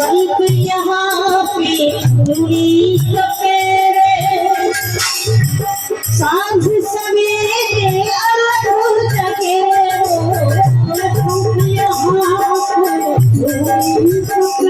सब यहाँ पे पूरी सपेरे साँझ सवेरे अलग चकेरे सब यहाँ पे पूरी सपेरे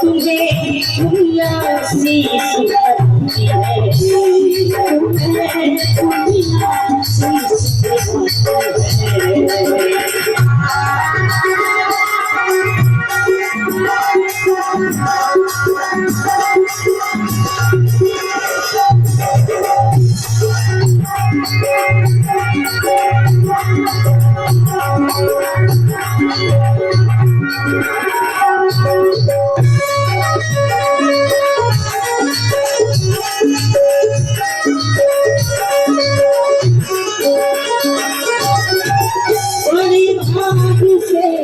तुझे दुनिया से নিচে